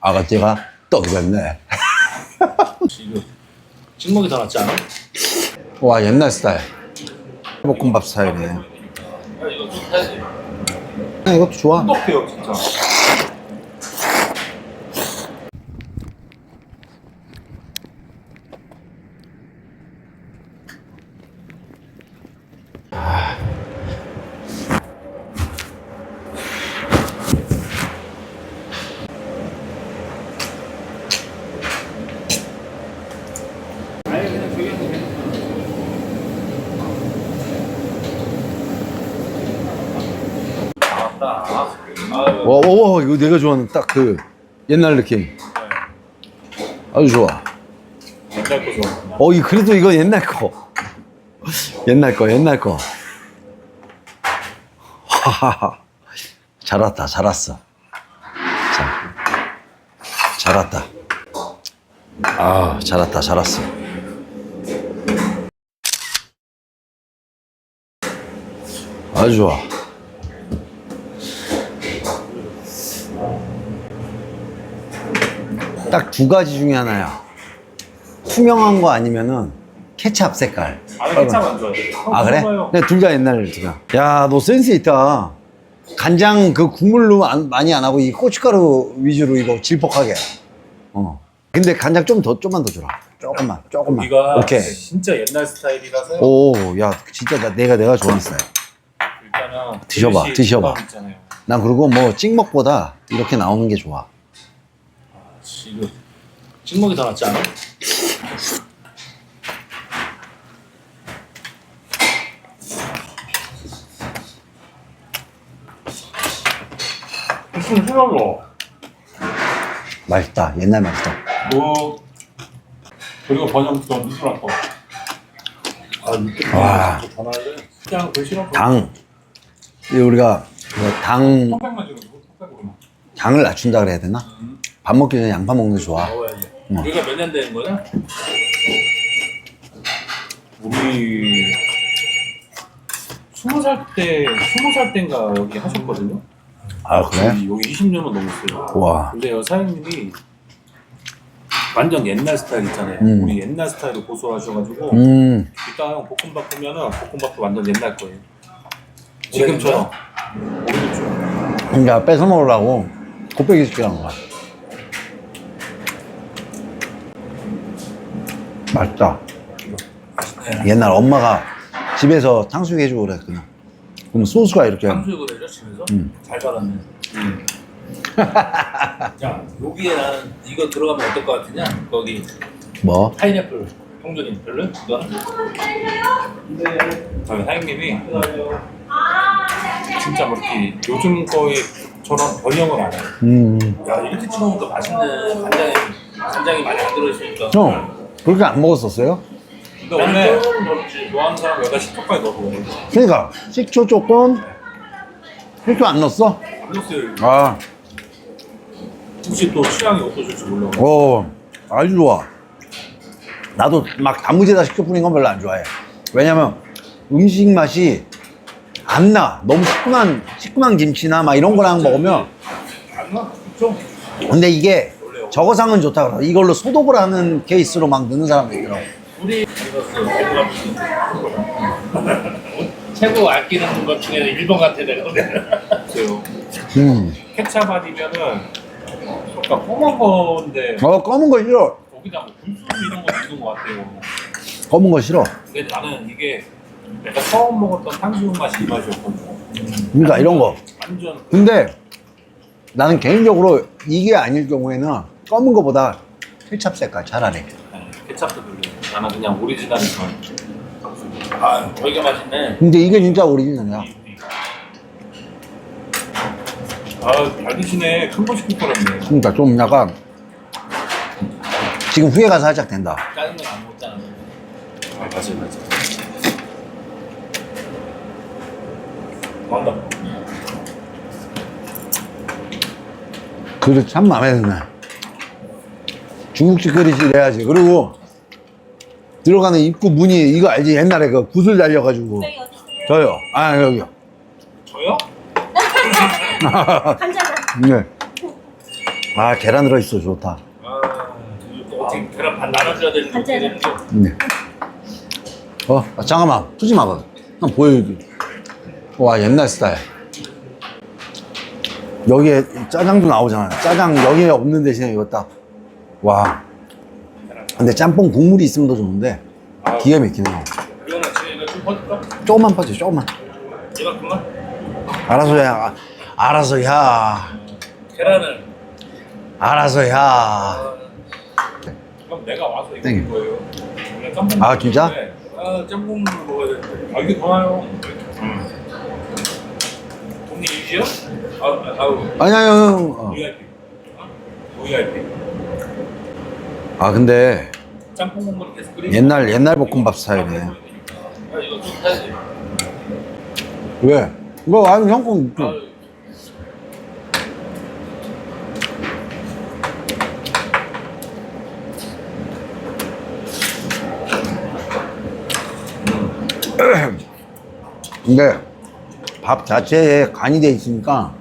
아가씨가 떡이었네. 지금 찍먹이 더 낫지 않아? 와, 옛날 스타일. 볶음밥 스타일이네. 야, 이거 좀 타야지. 아, 이것도 좋아. 행복해요 진짜. 와, 와, 와, 이거 내가 좋아하는 딱 그 옛날 느낌. 아주 좋아. 옛날 거 좋아. 어, 이 그래도 이거 옛날 거. 옛날 거, 옛날 거. 하하하. 잘 왔다, 잘 왔어. 자, 잘 왔다. 아, 잘 왔다, 잘 왔어. 아주 좋아. 딱 두 가지 중에 하나야. 투명한 거 아니면은 케찹 색깔. 나는 케찹 안 좋아해. 아 그래? 네, 둘다 옛날 두가. 야, 너 센스 있다. 간장 그 국물로 안- 많이 안 하고 이 고춧가루 위주로 이거 질퍽하게. 어. 근데 간장 좀 더 좀만 더 주라. 조금만, 조금만. 이가 오케이. 진짜 옛날 스타일이라서 오, 야, 진짜 나, 내가 내가 좋아하는 스타일. 일단은 드셔봐, 드셔봐. 난 그리고 뭐 찍먹보다 이렇게 나오는 게 좋아. 지금 찍먹이 더 낫지 않아? 무슨 생각로? 맛있다. 옛날 맛있다. 뭐 그리고 번영도 미술학 거. 아 이렇게 와. 그냥 싫어. 당. 이 우리가 그 당, 턱백만 주는 거 턱백으로만. 당을 낮춘다 그래야 되나? 밥 먹기 전에 양파 먹는 게 좋아. 먹어야지. 응. 우리가 몇 년 된 거야? 우리 스무 살 때, 스무 살 때인가 여기 하셨거든요. 아, 그래? 여기, 여기 20년은 넘었어요. 와. 근데 여 사장님이 완전 옛날 스타일 있잖아요. 음. 우리 옛날 스타일로 고소하셔가지고 음, 이따 형 볶음밥 보면은 볶음밥도 완전 옛날 거예요. 지금처럼. 그러니까 뺏어 먹으려고 곱빼기 시키는 거야. 맛있다. 옛날 엄마가 집에서 탕수육 해주고 그랬거든. 그럼 소스가 이렇게. 탕수육을 해줘 집에서? 음. 잘 받았네. 음. 자 여기에 나는 이거 들어가면 어떨 것 같으냐? 거기 뭐? 파인애플 통조림 별로? 이거? 저희 사장님이 진짜 뭐 이렇게 요즘 거에처럼 번영을 안 해요. 음. 야 이렇게 찍어먹으니까 맛있네. 간장이 간장이 많이 안 들어있으니까. 형, 그렇게 안 먹었었어요? 근데 원래 좋아하는 사람 여기다 식초까지 넣어서 먹는 거. 그러니까, 식초 조금, 식초 안 넣었어? 안 넣었어요. 아, 혹시 또 취향이 어떠실지 몰라. 어, 아주 좋아. 나도 막 단무지에다 식초 뿌린 건 별로 안 좋아해. 왜냐면 음식 맛이 안 나. 너무 시큼한, 시큼한 김치나 막 이런 거랑 먹으면. 안 나? 그쵸? 근데 이게 저거상은 좋다 그러 이걸로 소독을 하는 케이스로 막 넣는 사람도 있더라고. 우리 최고 아끼는 것 중에 1번 같아 내가 음. 케찹 아니면은 그러니까 검은 건데 어, 검은 거 싫어. 거기다 뭐 군수 이런 거 넣는 것 같아요 검은 거 싫어. 근데 나는 이게 내가 처음 먹었던 탕수육 맛이 이 맛이었거든 그러니까 이런 거. 완전 근데 나는 개인적으로 이게 아닐 경우에는 검은 거보다 케찹 색깔 차라리. 네, 케찹도 별로 나는 그냥 오리지널이 좋아 아 되게 맛있네 근데 이게 진짜 오리지널이야. 아 잘 드시네 큰거 시킬 거랐네 그러니까 좀 약간 지금 후회가 살짝 된다. 짜장면 안 먹잖아 아 맞아 맞아 맞다 그릇 참 마음에 드네. 중국집 그릇이 이래야지. 그리고 들어가는 입구 문이 이거 알지? 옛날에 그 구슬 달려가지고. 저요. 아, 여기요. 저요? 간장은 네. 아 계란 들어있어 좋다 아, 이거 어떻게 계란 반 나눠줘야 되는데 어떻게. 되는 거? 네. 어 아, 잠깐만 푸지 마봐 한번 보여줄게 와 옛날 스타일 여기에 짜장도 나오잖아 짜장 여기에 없는 대신에 이거 딱 와 근데 짬뽕 국물이 있으면 더 좋은데 아, 기가 막히네 요 이거는 지금 이거 좀 퍼질까? 조금만 퍼지 조금만 이만큼만? 알아서 해 아, 알아서 해 계란을 알아서 해 아, 그럼 내가 와서 이거 거예요. 원래 짬뽕 아, 진짜? 먹는데, 아 짬뽕 먹어야 되는데. 아 이게 더 나요. 음. 돈이 유지요? 아, 아, 아우 아니야 형 어. VIP. 어? VIP. 아 근데 짬뽕 국물 계속 끓이. 옛날 옛날 볶음밥 스타일이네 아 이거 좀 사야지. 왜? 이거 아니 형거 아, 근데 밥 자체에 간이 돼 있으니까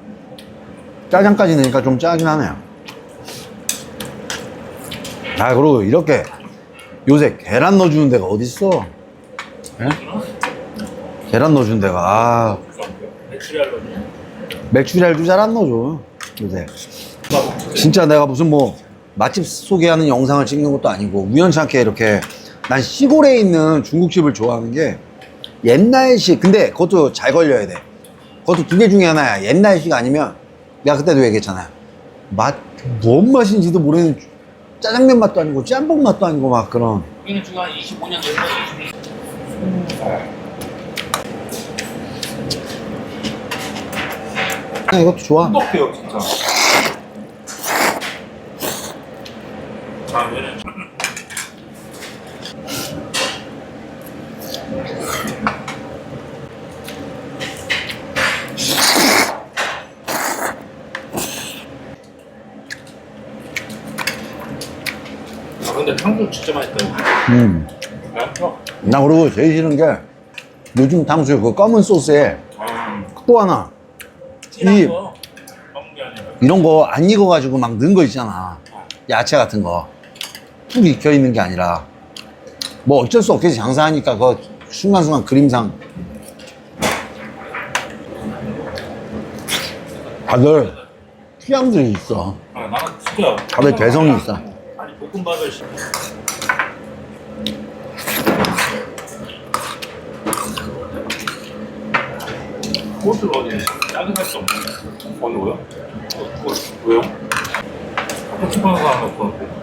짜장까지 넣으니까 좀 짜긴 하네요. 아 그리고 이렇게 요새 계란 넣어주는 데가 어딨어? 예? 계란 넣어주는 데가 아 매출알로. 맥주리알도 잘 안 넣어줘 요새. 진짜 내가 무슨 뭐 맛집 소개하는 영상을 찍는 것도 아니고 우연찮게 이렇게 난 시골에 있는 중국집을 좋아하는 게 옛날식 근데 그것도 잘 걸려야 돼 그것도 두 개 중에 하나야 옛날식 아니면 내가 그때도 얘기했잖아 맛 뭔 맛인지도 모르는 짜장면 맛도 아니고 짬뽕 맛도 아니고 막 그런 여기는 지금 한 25년 됐어. 20년. 그냥 이것도 좋아 똑똑해요 진짜. 자 얘는 탕수육 진짜 맛있다. 음. 맛있어. 나 그리고 제일 싫은 게 요즘 탕수육 그 검은 소스에 아, 또 하나 진한 이- 거 먹는 게 아니라. 이런 거 안 익어가지고 막 넣은 거 있잖아. 야채 같은 거. 푹 익혀 있는 게 아니라. 뭐 어쩔 수 없겠지. 장사하니까 그 순간순간 그림상. 다들 취향들이 있어. 아, 나는 진짜. 다들 개성이 있어. 볶음밥을 시- 꽃을 어디 짜증날 수 없네. 어느 거야? 어, 그거 왜요? 고춧가루 하나 넣고 왔고.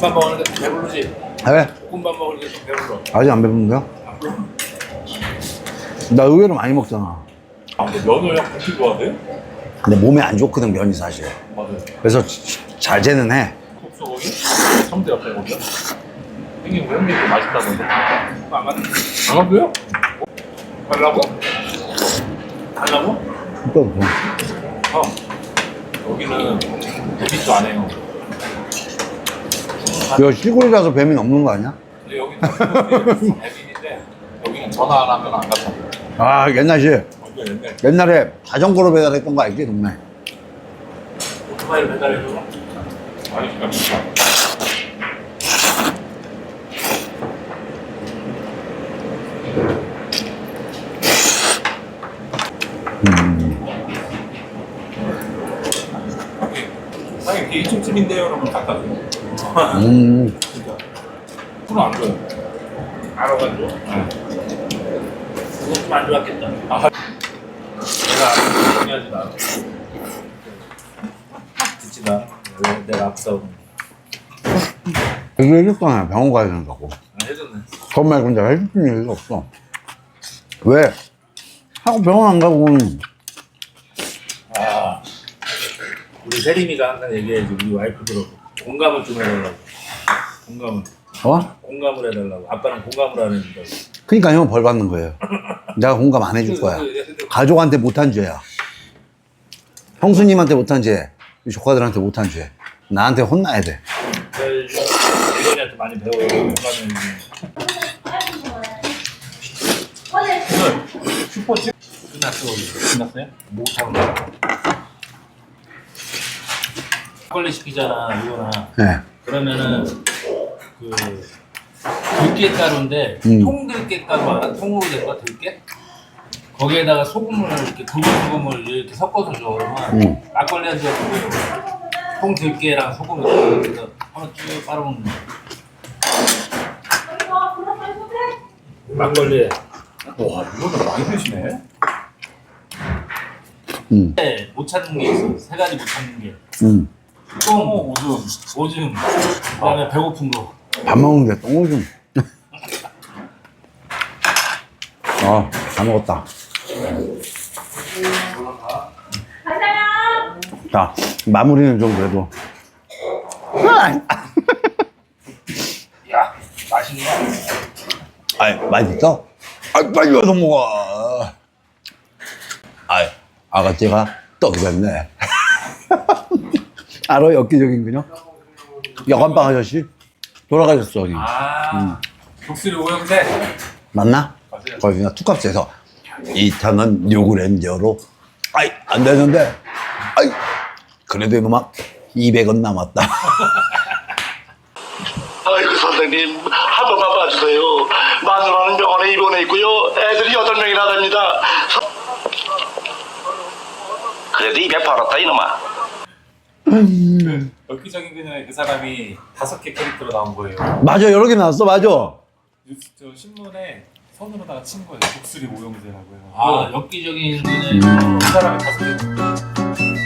볶음밥 먹으니까 배부르지? 왜? 볶음밥 먹으니까 좀 배불러. 아직 안 배부른가? 나 의외로 많이 먹잖아. 아, 근데 면을 형 그렇게 좋아해? 근데 몸에 안 좋거든, 면이 사실. 맞아요. 그래서 지- 잘 재는 해. 국소고기? 성대 옆에 거기요? 형님 왜 형님 맛있다던데? 안 갔, 안 갔어요? 달라고? 달라고? 또 뭐. 형 여기는 데뷔도 안 해요 이거 시골이라서 뱀이 없는 거 아니야? 근데 여기는 데뷔인데 여기는 전화 안 하면 안 갔다 아, 옛날식. 완전 옛날 옛날에 자전거로 배달했던 거 알지, 동네? 오토바이를 배달해줘 아니 그러니까 진짜 사장님 이게 2층집인데요? 그러면 갖다 줘 음. 진짜 술은 안 줘요 알아가지고 네. 그거 좀안 좋았겠다. 아 내가 중요하지 나 그치 나 내가- 내가 아프다고 그거 해줬잖아, 병원 가야 된다고. 안 해줬네. 그것 말고 내가 해줄 수 있는 게 없어. 왜? 하고 병원 안 가고, 아 우리 세림이가 항상 얘기해야지. 우리 와이프들하고. 공감을 좀 해달라고. 공감을. 어? 공감을 해달라고. 아빠는 공감을 안 해준다고 그러니까 형은 벌 받는 거예요. 내가 공감 안 해줄 거야. 가족한테 못한 죄야. 형수님한테 못한 죄, 이 조카들한테 못한 죄. 나한테 혼나야 돼. 많이 배워요. 오늘 슈퍼집 끝났어. 끝났어요? 나? 막걸리 시키잖아, 이거나. 네. 그러면은 그 들깨 가루인데 음. 통들깨 가루 알아? 통으로 된 거 들깨? 거기에다가 소금을 이렇게 굵은 소금을 이렇게 섞어서 줘 그러면 음. 막걸리 한잔 통 들깨랑 소금을 이렇게 한번 쭉 빨아먹는 거. 막걸리에 와 이거는 많이 드시네. 음. 네, 못 찾는 게 있어 세 가지 못 찾는 게 음. 똥, 오줌, 오줌 그다음에 배고픈 거 밥 먹는데 똥을 좀. 아, 다 먹었다. 자, 마무리는 좀 그래도. 야, 맛있네 아이, 맛있어? 아, 빨리 와서 먹어. 아이, 아가씨가 떡이었네. 알아, 엽기적인 그녀? 여관방 아저씨? 돌아가셨어, 형님. 아 독수리 오형제 맞나? 거기가 투값에서 이 차는 뉴그랜저로 아이 안 되는데. 아이 그래도 이놈아 200원 남았다. 아이고 선생님 한 번만 봐주세요. 마누라는 병원에 입원해 있고요. 애들이 여덟 명이나 됩니다. 그래도 입에 벌었다 이놈아. 엽기적인 그녀의 그 사람이 다섯 개 캐릭터로 나온 거예요. 맞아 여러 개 나왔어 맞아. 뉴스 저 신문에 선으로다가 친 거예요. 독수리 오형제라고요. 아 엽기적인 그 사람이 다섯 개